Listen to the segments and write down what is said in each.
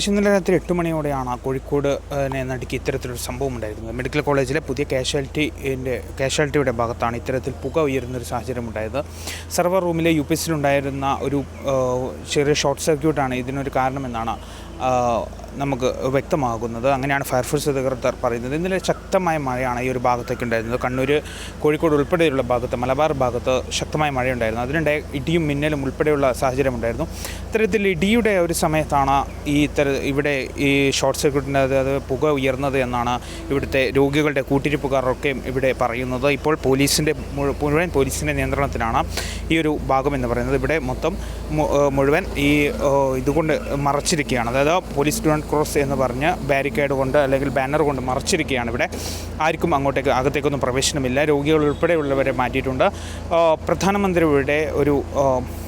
ഏകദേശം ഇന്നലെ രാത്രി എട്ട് മണിയോടെയാണ് കോഴിക്കോട് നടുക്കി ഇത്തരത്തിലൊരു സംഭവം ഉണ്ടായിരുന്നത് മെഡിക്കൽ കോളേജിലെ പുതിയ കാഷ്വാലിറ്റിന്റെ കാഷ്വാലിറ്റിയുടെ ഭാഗത്താണ് ഇത്തരത്തിൽ പുക ഉയരുന്നൊരു സാഹചര്യം ഉണ്ടായത് സെർവർ റൂമിലെ യു പി എസിലുണ്ടായിരുന്ന ഒരു ചെറിയ ഷോർട്ട് സർക്യൂട്ടാണ് ഇതിനൊരു കാരണമെന്നാണ് നമുക്ക് വ്യക്തമാകുന്നത്. അങ്ങനെയാണ് ഫയർഫോഴ്സ് അധികൃതർ പറയുന്നത്. ഇന്നലെ ശക്തമായ മഴയാണ് ഈ ഒരു ഭാഗത്തേക്ക് ഉണ്ടായിരുന്നത്. കണ്ണൂർ കോഴിക്കോട് ഉൾപ്പെടെയുള്ള ഭാഗത്ത് മലബാർ ഭാഗത്ത് ശക്തമായ മഴയുണ്ടായിരുന്നു. അതിനിടെ ഇടിയും മിന്നലും ഉൾപ്പെടെയുള്ള സാഹചര്യം ഉണ്ടായിരുന്നു. ഇത്തരത്തിൽ ഇടിയുടെ ഒരു സമയത്താണ് ഈ ഇത്തര ഇവിടെ ഈ ഷോർട്ട് സർക്യൂട്ടിന്റെ അത് പുക ഉയർന്നത് എന്നാണ് ഇവിടുത്തെ രോഗികളുടെ കൂട്ടിരിപ്പുകാരൊക്കെ ഇവിടെ പറയുന്നത്. ഇപ്പോൾ പോലീസിന്റെ മുഴു- മുഴുവൻ പോലീസിന്റെ നിയന്ത്രണത്തിലാണ് ഈ ഒരു ഭാഗം എന്ന് പറയുന്നത്. ഇവിടെ മൊത്തം മുഴുവൻ ഈ ഇതുകൊണ്ട് മറച്ചിരിക്കുകയാണ്. അതായത് പോലീസ് ഡു ക്രോസ് എന്ന് പറഞ്ഞ് ബാരിക്കേഡ് കൊണ്ട് അല്ലെങ്കിൽ ബാനർ കൊണ്ട് മറച്ചിരിക്കുകയാണ് ഇവിടെ. ആർക്കും അങ്ങോട്ടേക്ക് അകത്തേക്കൊന്നും പ്രവേശനമില്ല. രോഗികൾ ഉൾപ്പെടെയുള്ളവരെ മാറ്റിയിട്ടുണ്ട്. പ്രധാനമന്ത്രിയുടെ ഒരു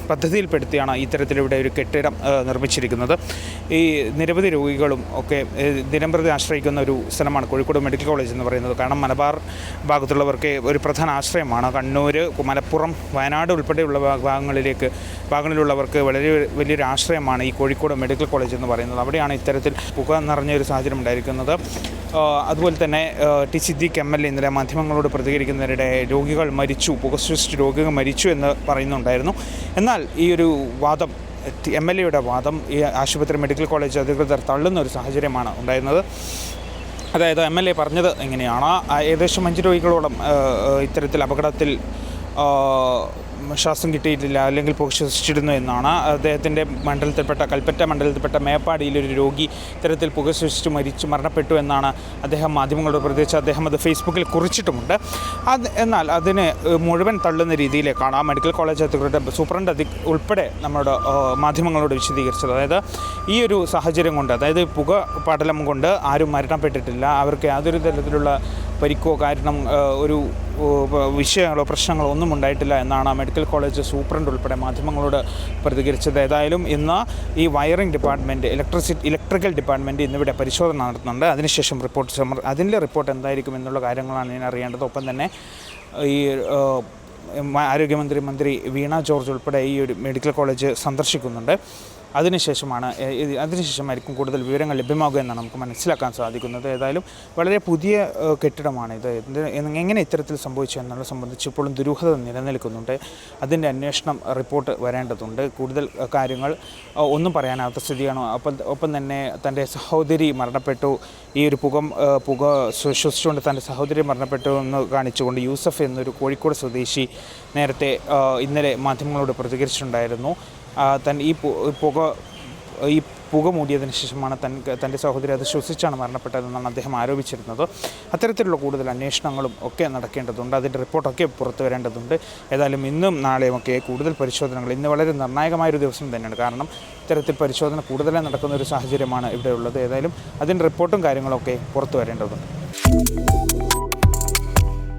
പദ്ധതിയിൽപ്പെടുത്തിയാണ് ഇത്തരത്തിലിവിടെ ഒരു കെട്ടിടം നിർമ്മിച്ചിരിക്കുന്നത്. ഈ നിരവധി രോഗികളും ഒക്കെ ദിനംപ്രതി ആശ്രയിക്കുന്ന ഒരു സ്ഥലമാണ് കോഴിക്കോട് മെഡിക്കൽ കോളേജ് എന്ന് പറയുന്നത്. കാരണം മലബാർ ഭാഗത്തുള്ളവർക്ക് ഒരു പ്രധാന ആശ്രയമാണ്. കണ്ണൂർ മലപ്പുറം വയനാട് ഉൾപ്പെടെയുള്ള ഭാഗങ്ങളിലേക്ക് ഭാഗങ്ങളിലുള്ളവർക്ക് വളരെ വലിയൊരു ആശ്രയമാണ് ഈ കോഴിക്കോട് മെഡിക്കൽ കോളേജ് എന്ന് പറയുന്നത്. അവിടെയാണ് ഇത്തരത്തിൽ പുക നിറഞ്ഞ ഒരു സാഹചര്യം ഉണ്ടായിരിക്കുന്നത്. അതുപോലെ തന്നെ T Siddique M L A ഇന്നലെ മാധ്യമങ്ങളോട് പ്രതികരിക്കുന്നതിനിടെ രോഗികൾ മരിച്ചു പോസ്റ്റ് രോഗികൾ മരിച്ചു എന്ന് പറയുന്നുണ്ടായിരുന്നു. എന്നാൽ ഈ ഒരു വാദം എം എൽ എയുടെ വാദം ഈ ആശുപത്രി മെഡിക്കൽ കോളേജ് അധികൃതർ തള്ളുന്ന ഒരു സാഹചര്യമാണ് ഉണ്ടായിരുന്നത്. അതായത് എം എൽ എ പറഞ്ഞത് എങ്ങനെയാണ് ഏകദേശം അഞ്ച് രോഗികളോളം ഇത്തരത്തിൽ അപകടത്തിൽ ശ്വാസം കിട്ടിയിട്ടില്ല അല്ലെങ്കിൽ പുക ശ്വസിച്ചിരുന്നു എന്നാണ് അദ്ദേഹത്തിന്റെ മണ്ഡലത്തിൽപ്പെട്ട കൽപ്പറ്റ മണ്ഡലത്തിൽപ്പെട്ട മേപ്പാടിയിലൊരു രോഗി ഇത്തരത്തിൽ പുക ശ്വസിച്ച് മരിച്ചു മരണപ്പെട്ടു എന്നാണ് അദ്ദേഹം മാധ്യമങ്ങളോട് പ്രതികരിച്ച് അദ്ദേഹം അത് ഫേസ്ബുക്കിൽ കുറിച്ചിട്ടുമുണ്ട്. അത് എന്നാൽ അതിനെ മുഴുവൻ തള്ളുന്ന രീതിയിലേക്കാണ് ആ മെഡിക്കൽ കോളേജ് അധികൃതരുടെ സൂപ്രണ്ട് അധി ഉൾപ്പെടെ നമ്മുടെ മാധ്യമങ്ങളോട് വിശദീകരിച്ചത്. അതായത് ഈ ഒരു സാഹചര്യം കൊണ്ട് അതായത് പുക പടലം കൊണ്ട് ആരും മരണപ്പെട്ടിട്ടില്ല. അവർക്ക് യാതൊരു തരത്തിലുള്ള പരിക്കോ കാരണം ഒരു വിഷയങ്ങളോ പ്രശ്നങ്ങളോ ഒന്നും ഉണ്ടായിട്ടില്ല എന്നാണ് ആ മെഡിക്കൽ കോളേജ് സൂപ്രണ്ട് ഉൾപ്പെടെ മാധ്യമങ്ങളോട് പ്രതികരിച്ചത്. ഏതായാലും ഇന്ന് ഈ wiring department electricity electrical department ഇന്നിവിടെ പരിശോധന നടത്തുന്നുണ്ട്. അതിനുശേഷം റിപ്പോർട്ട് സമർ അതിന്റെ റിപ്പോർട്ട് എന്തായിരിക്കും എന്നുള്ള കാര്യങ്ങളാണ് ഞാൻ അറിയേണ്ടത്. ഒപ്പം തന്നെ ഈ ആരോഗ്യമന്ത്രി മന്ത്രി വീണ ജോർജ് ഉൾപ്പെടെ ഈ ഒരു മെഡിക്കൽ കോളേജ് സന്ദർശിക്കുന്നുണ്ട്. അതിനുശേഷമാണ് അതിനുശേഷമായിരിക്കും കൂടുതൽ വിവരങ്ങൾ ലഭ്യമാകുക എന്നാണ് നമുക്ക് മനസ്സിലാക്കാൻ സാധിക്കുന്നത്. ഏതായാലും വളരെ പുതിയ കെട്ടിടമാണ് ഇത് എങ്ങനെ ഇത്തരത്തിൽ സംഭവിച്ചു എന്നുള്ളത് സംബന്ധിച്ച് ഇപ്പോഴും ദുരൂഹത നിലനിൽക്കുന്നുണ്ട്. അതിന്റെ അന്വേഷണം റിപ്പോർട്ട് വരേണ്ടതുണ്ട്. കൂടുതൽ കാര്യങ്ങൾ ഒന്നും പറയാനാവാത്ത സ്ഥിതിയാണ്. അപ്പം ഒപ്പം തന്നെ തന്റെ സഹോദരി മരണപ്പെട്ടു. ഈ ഒരു പുകം പുക ശ്വസിച്ചുകൊണ്ട് തന്റെ സഹോദരി മരണപ്പെട്ടു എന്ന് കാണിച്ചുകൊണ്ട് യൂസഫ് എന്നൊരു കോഴിക്കോട് സ്വദേശി നേരത്തെ ഇന്നലെ മാധ്യമങ്ങളോട് പ്രതികരിച്ചിട്ടുണ്ടായിരുന്നു. തൻ ഈ പുക ഈ പുക മൂടിയതിന് ശേഷമാണ് തൻ തന്റെ സഹോദരി അത് ശ്വസിച്ചാണ് മരണപ്പെട്ടതെന്നാണ് അദ്ദേഹം ആരോപിച്ചിരുന്നത്. അത്തരത്തിലുള്ള കൂടുതൽ അന്വേഷണങ്ങളും ഒക്കെ നടക്കേണ്ടതുണ്ട്. അതിന്റെ റിപ്പോർട്ടൊക്കെ പുറത്തു വരേണ്ടതുണ്ട്. ഏതായാലും ഇന്നും നാളെയും ഒക്കെ കൂടുതൽ പരിശോധനകൾ ഇന്ന് വളരെ നിർണായകമായൊരു ദിവസം തന്നെയാണ്. കാരണം ഇത്തരത്തിൽ പരിശോധന കൂടുതലായി നടക്കുന്ന ഒരു സാഹചര്യമാണ് ഇവിടെ ഉള്ളത് ഏതായാലും അതിന്റെ റിപ്പോർട്ടും കാര്യങ്ങളൊക്കെ പുറത്തു വരേണ്ടതുണ്ട്.